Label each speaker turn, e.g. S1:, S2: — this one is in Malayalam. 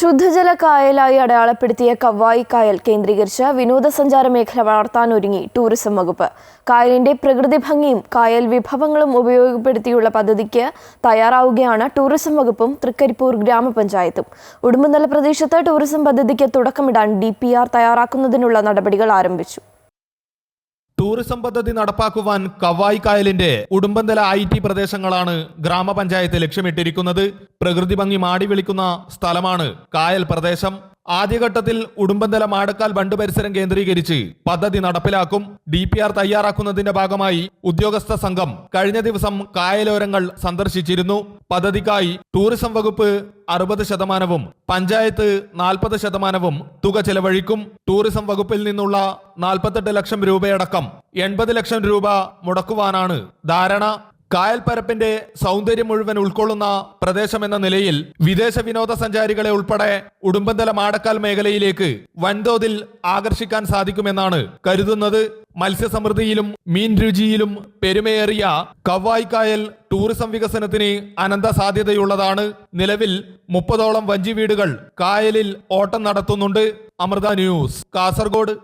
S1: ശുദ്ധജല കായലായി അടയാളപ്പെടുത്തിയ കവായി കായൽ കേന്ദ്രീകരിച്ച് വിനോദസഞ്ചാര മേഖല വളർത്താനൊരുങ്ങി ടൂറിസം വകുപ്പ്. കായലിന്റെ പ്രകൃതി ഭംഗിയും കായൽ വിഭവങ്ങളും ഉപയോഗപ്പെടുത്തിയുള്ള പദ്ധതിക്ക് തയ്യാറാവുകയാണ് ടൂറിസം വകുപ്പും തൃക്കരിപ്പൂർ ഗ്രാമപഞ്ചായത്തും. ഉടുമ്പുന്നല പ്രദേശത്ത് ടൂറിസം പദ്ധതിക്ക് തുടക്കമിടാൻ ഡി തയ്യാറാക്കുന്നതിനുള്ള നടപടികൾ ആരംഭിച്ചു.
S2: ടൂറിസം പദ്ധതി നടപ്പാക്കുവാൻ കവായ് കായലിന്റെ ഉടുമ്പന്തല ഐ ടി പ്രദേശങ്ങളാണ് ഗ്രാമപഞ്ചായത്ത് ലക്ഷ്യമിട്ടിരിക്കുന്നത്. പ്രകൃതി ഭംഗി മാടി വിളിക്കുന്ന സ്ഥലമാണ് കായൽ പ്രദേശം. ആദ്യഘട്ടത്തിൽ ഉടുമ്പന്തല മാടക്കാൽ ബണ്ട് പരിസരം കേന്ദ്രീകരിച്ച് പദ്ധതി നടപ്പിലാക്കും. ഡി പി ആർ തയ്യാറാക്കുന്നതിന്റെ ഭാഗമായി ഉദ്യോഗസ്ഥ സംഘം കഴിഞ്ഞ ദിവസം കായലോരങ്ങൾ സന്ദർശിച്ചിരുന്നു. പദ്ധതിക്കായി ടൂറിസം വകുപ്പ് അറുപത് ശതമാനവും പഞ്ചായത്ത് നാൽപ്പത് ശതമാനവും തുക ചെലവഴിക്കും. ടൂറിസം വകുപ്പിൽ നിന്നുള്ള നാൽപ്പത്തെട്ട് ലക്ഷം രൂപയടക്കം എൺപത് ലക്ഷം രൂപ മുടക്കുവാനാണ് ധാരണ. കായൽപ്പരപ്പിന്റെ സൗന്ദര്യം മുഴുവൻ ഉൾക്കൊള്ളുന്ന പ്രദേശമെന്ന നിലയിൽ വിദേശ വിനോദസഞ്ചാരികളെ ഉൾപ്പെടെ ഉടുമ്പന്തല മാടക്കാൽ മേഖലയിലേക്ക് വൻതോതിൽ ആകർഷിക്കാൻ സാധിക്കുമെന്നാണ് കരുതുന്നത്. മത്സ്യസമൃദ്ധിയിലും മീൻ രുചിയിലും പെരുമയേറിയ കവ്വായിക്കായൽ കായൽ ടൂറിസം വികസനത്തിന് അനന്ത സാധ്യതയുള്ളതാണ് നിലവിൽ മുപ്പതോളം വഞ്ചി വീടുകൾ കായലിൽ ഓട്ടം നടത്തുന്നുണ്ട്. അമൃത ന്യൂസ് കാസർഗോഡ്.